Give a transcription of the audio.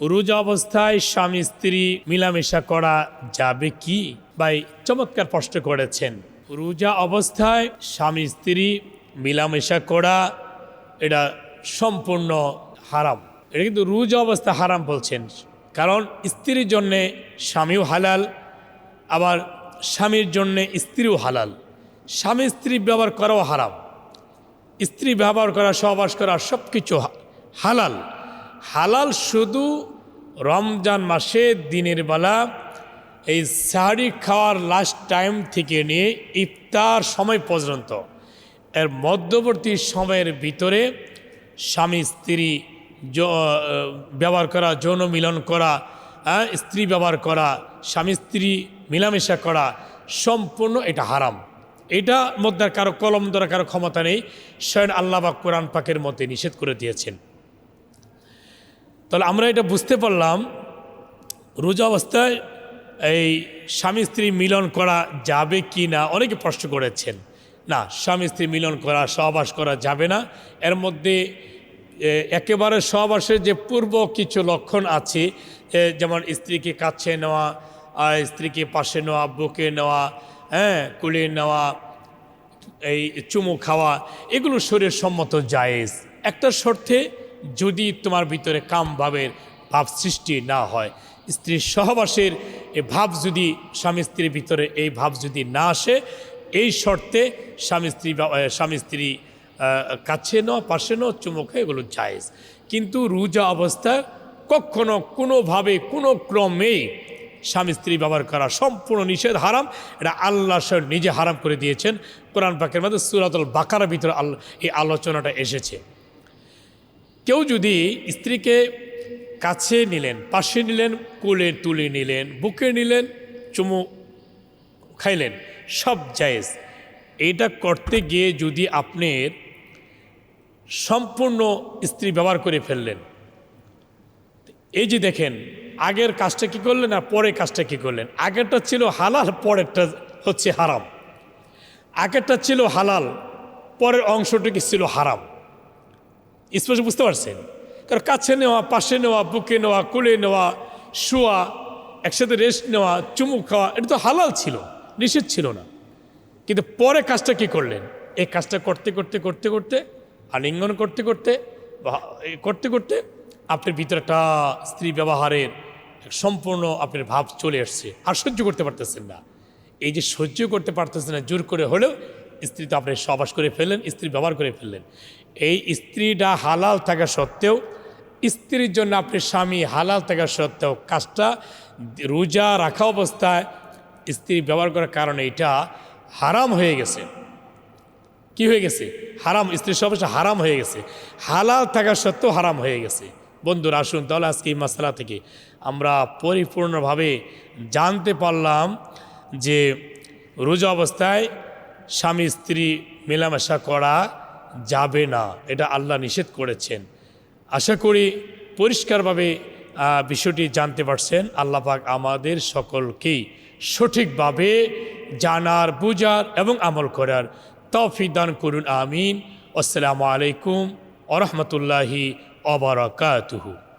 রোজা অবস্থায় স্বামী স্ত্রী মিলামেশা করা যাবে কি ভাই চমৎকার প্রশ্ন করেছেন। রোজা অবস্থায় স্বামী স্ত্রী মিলামেশা করা, এটা সম্পূর্ণ হারাম। এটা কিন্তু রোজা অবস্থা হারাম বলছেন। কারণ স্ত্রীর জন্যে স্বামীও হালাল, আবার স্বামীর জন্যে স্ত্রীও হালাল। স্বামী স্ত্রী ব্যবহার করাও হারাম। স্ত্রী ব্যবহার করা, সহবাস করা সব কিছু হালাল। হালাল শুধু রমজান মাসে দিনের বেলা এই সাহারি খাওয়ার লাস্ট টাইম থেকে নিয়ে ইফতার সময় পর্যন্ত। এর মধ্যবর্তী সময়ের ভিতরে স্বামী স্ত্রী ব্যবহার করা যৌন মিলন করা হ্যাঁ, স্ত্রী ব্যবহার করা স্বামী স্ত্রী মিলামেশা করা সম্পূর্ণ এটা হারাম। এটা মধ্যে কারও কলম ধরা কারও ক্ষমতা নেই। স্বয়ং আল্লাহ বা কোরআন পাকের মতে নিষেধ করে দিয়েছেন। তাহলে আমরা এটা বুঝতে পারলাম, রোজা অবস্থায় এই স্বামী স্ত্রী মিলন করা যাবে কি না? অনেকে প্রশ্ন করেছেন, না, স্বামী স্ত্রী মিলন করা, সহবাস করা যাবে না। এর মধ্যে একেবারে সহবাসের যে পূর্ব কিছু লক্ষণ আছে যেমন স্ত্রীকে কাছে নেওয়া আর স্ত্রীকে পাশে নেওয়া, বুকে নেওয়া হ্যাঁ কুলিয়ে নেওয়া, এই চুমু খাওয়া, এগুলো শরীর সম্মত জায়েজ। একটা শর্তে যদি তোমার ভিতরে কাম ভাবের ভাব সৃষ্টি না হয়, স্ত্রীর সহবাসের এই ভাব যদি স্বামী স্ত্রীর ভিতরে এই ভাব যদি না আসে, এই শর্তে স্বামী স্ত্রী স্বামী স্ত্রী কাছে নেওয়া পাশে নেওয়া চুমু খাওয়া এগুলো জায়েজ। কিন্তু রোজা অবস্থায় কখনো কোনোভাবে, কোনো ক্রমেই স্বামী স্ত্রী ব্যবহার করা সম্পূর্ণ নিষেধ, হারাম। এটা আল্লাহ স্বয়ং নিজে হারাম করে দিয়েছেন। কোরআন পাকের মধ্যে সুরাতুল বাকার ভিতরে আল, এই আলোচনাটা এসেছে। কেউ যদি স্ত্রীকে কাছে নিলেন, পাশে নিলেন, কোলে তুলে নিলেন, বুকে নিলেন, চুমু খাইলেন, সব জায়েজ। এটা করতে গিয়ে যদি আপনার সম্পূর্ণ স্ত্রী ব্যবহার করে ফেললেন, এই যে দেখেন, আগের কাজটা কি করলেন আর পরের কাজটা কি করলেন? আগেরটা ছিল হালাল, পরেরটা হচ্ছে হারাম। আগেরটা ছিল হালাল, পরের অংশটুকু ছিল হারাম? স্পষ্ট বুঝতে পারছেন কারণ কাছে নেওয়া পাশে নেওয়া বুকে নেওয়া কোলে নেওয়া শোয়া একসাথে রেস্ট নেওয়া চুমু খাওয়া এটা তো হালাল ছিল নিষেধ ছিল না কিন্তু পরে কাজটা কি করলেন এই কাজটা করতে করতে করতে করতে আলিঙ্গন করতে করতে করতে করতে আপনার ভিতরে একটা স্ত্রী ব্যবহারের সম্পূর্ণ আপনার ভাব চলে আসছে আর সহ্য করতে পারতেছেন না এই যে সহ্য করতে পারতেছেন না জোর করে হলেও স্ত্রী তো আপনি সবাস করে ফেললেন, স্ত্রী ব্যবহার করে ফেললেন। এই স্ত্রীটা হালাল থাকা সত্ত্বেও, স্ত্রীর জন্য আপনি স্বামী হালাল থাকা সত্ত্বেও কাজটা রোজা রাখা অবস্থায় স্ত্রী ব্যবহার করার কারণে এটা হারাম হয়ে গেছে। কি হয়ে গেছে? হারাম, স্ত্রীর সবসময় হারাম হয়ে গেছে। হালাল থাকা সত্ত্বেও হারাম হয়ে গেছে। বন্ধুরা, আসুন তাহলে আজকে এই মশলা থেকে আমরা পরিপূর্ণভাবে জানতে পারলাম যে রোজা অবস্থায় স্বামী স্ত্রী মেলামেশা করা যাবে না। এটা আল্লাহ নিষেধ করেছেন। আশা করি পরিষ্কারভাবে বিষয়টি জানতে পারছেন। আল্লাহ পাক আমাদের সকলকেই সঠিকভাবে জানার, বুঝার এবং আমল করার তৌফিক দান করুন, আমিন। আসসালামু আলাইকুম আরহামতুল্লাহি অবরাকাতুহু